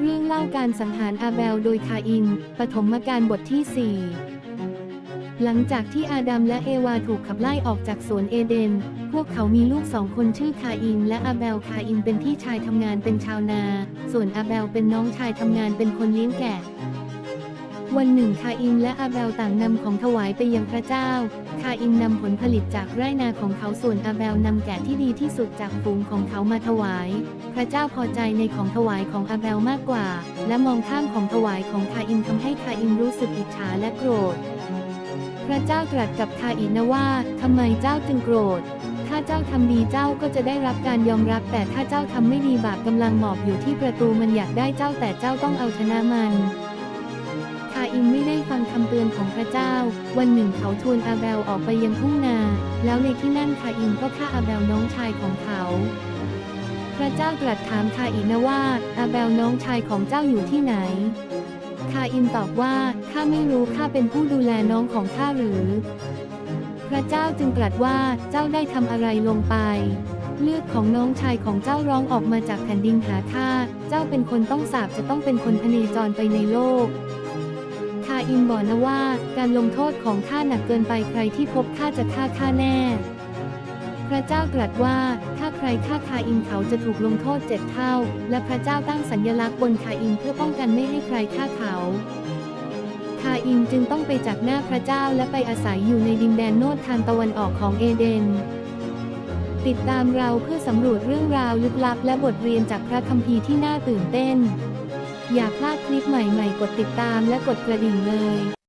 เรื่องเล่าการสังหารอาเบลโดยคาอิน ปฐมกาลบทที่ 4 หลังจากที่อาดัมและเอวาถูกขับไล่ออกจากสวนเอเดน พวกเขามีลูกสองคนชื่อคาอิน และอาเบลคาอินเป็นพี่ชายทำงานเป็นชาวนา ส่วนอาเบลเป็นน้องชายทำงานเป็นคนเลี้ยงแกะ วันหนึ่งคาอินและอาเบลต่างนำของถวายไปยังพระเจ้า คาอินนำผลผลิตจากไร่นาของเขาส่วนอาเบลนำแกะที่ดีที่สุดจากฝูงของเขามาถวาย พระเจ้าพอใจในของถวายของอาเบลมากกว่า และมองข้ามของถวายของคาอินทำให้คาอินรู้สึกอิจฉาและโกรธ พระเจ้าตรัสกับคาอินนะว่าทำไมเจ้าจึงโกรธถ้าเจ้าทำดีเจ้าก็จะได้รับการยอมรับ แต่ถ้าเจ้าทำไม่ดีบาปกำลังหมอบอยู่ที่ประตูมันอยากได้เจ้าแต่เจ้าต้องเอาชนะมัน อินไม่ได้ฟังคำเตือนของพระเจ้า วันหนึ่งเขาชวนอาเบลออกไปยังทุ่งนา แล้วในที่นั่นคาอินก็ฆ่าอาเบลน้องชายของเขา พระเจ้าตรัสถามคาอินนะว่า อาเบลน้องชายของเจ้าอยู่ที่ไหนคาอินตอบว่าข้าไม่รู้ข้าเป็นผู้ดูแลน้องของข้าหรือ พระเจ้าจึงตรัสว่าเจ้าได้ทำอะไรลงไป เลือดของน้องชายของเจ้าร้องออกมาจากแผ่นดินหาข้าเจ้าเป็นคนต้องสาบจะต้องเป็นคนพเนจรไปในโลก อินบอกนะว่า การลงโทษของข้าหนักเกินไปใครที่พบข้าจะฆ่าข้าแน่ พระเจ้าตรัสว่าถ้าใครฆ่าคาอินเขาจะถูกลงโทษเจ็ดเท่า และพระเจ้าตั้งสัญลักษณ์บนคาอินเพื่อป้องกันไม่ให้ใครฆ่าเขาคาอินจึงต้องไปจากหน้าพระเจ้าและไปอาศัยอยู่ในดินแดนโนดทางตะวันออกของเอเดน ติดตามเราเพื่อสำรวจเรื่องราวลึกลับและบทเรียนจากพระคัมภีร์ที่น่าตื่นเต้น อย่าพลาดคลิปใหม่ๆ กดติดตามและกดกระดิ่งเลย